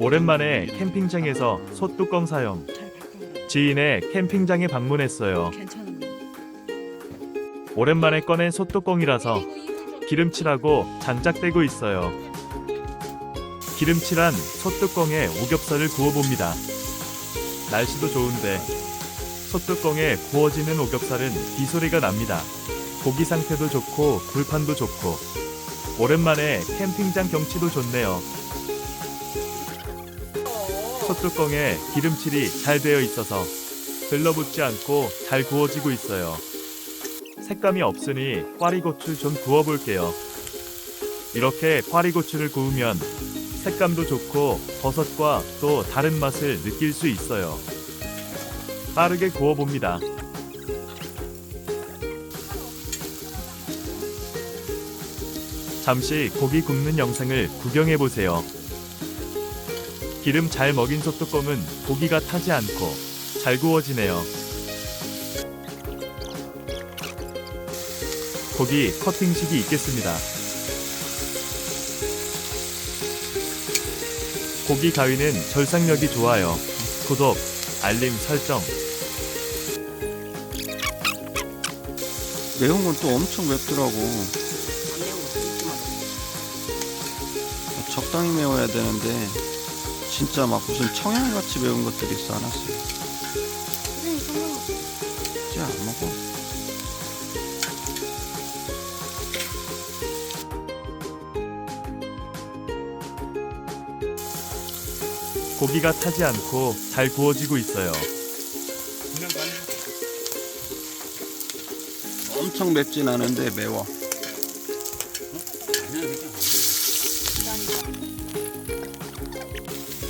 오랜만에 캠핑장에서 소뚜껑 사용. 지인의 캠핑장에 방문했어요. 오랜만에 꺼낸 소뚜껑이라서 기름칠하고 장작대고 있어요. 기름칠한 소뚜껑에 오겹살을 구워봅니다. 날씨도 좋은데 소뚜껑에 구워지는 오겹살은 비소리가 납니다. 고기 상태도 좋고 불판도 좋고 오랜만에 캠핑장 경치도 좋네요. 소뚜껑에 기름칠이 잘 되어 있어서 들러붙지 않고 잘 구워지고 있어요. 색감이 없으니 꽈리고추 좀 구워볼게요. 이렇게 꽈리고추를 구우면 색감도 좋고 버섯과 또 다른 맛을 느낄 수 있어요. 빠르게 구워봅니다. 잠시 고기 굽는 영상을 구경해보세요. 기름 잘 먹인 소뚜껑은 고기가 타지 않고 잘 구워지네요. 고기 커팅식이 있겠습니다. 고기 가위는 절상력이 좋아요. 구독, 알림 설정. 매운 건 또 엄청 맵더라고. 적당히 매워야 되는데 진짜 막 무슨 청양같이 매운 것들이 있어 하나씩. 진짜 안 먹어. 고기가 타지 않고 잘 구워지고 있어요. 엄청 맵진 않은데 매워.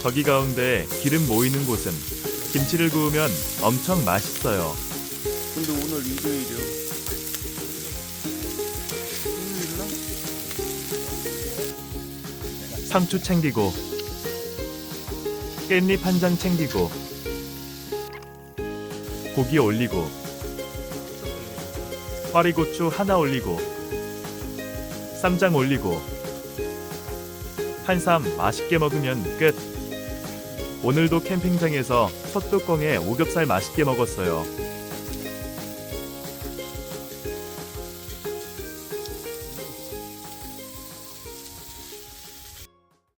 저기 가운데 기름 모이는 곳은 김치를 구우면 엄청 맛있어요. 근데 오늘 일요일이요. 일요일날? 상추 챙기고 깻잎 한 장 챙기고 고기 올리고 꽈리고추 하나 올리고 쌈장 올리고 한삼 맛있게 먹으면 끝. 오늘도 캠핑장에서 솥뚜껑에 오겹살 맛있게 먹었어요.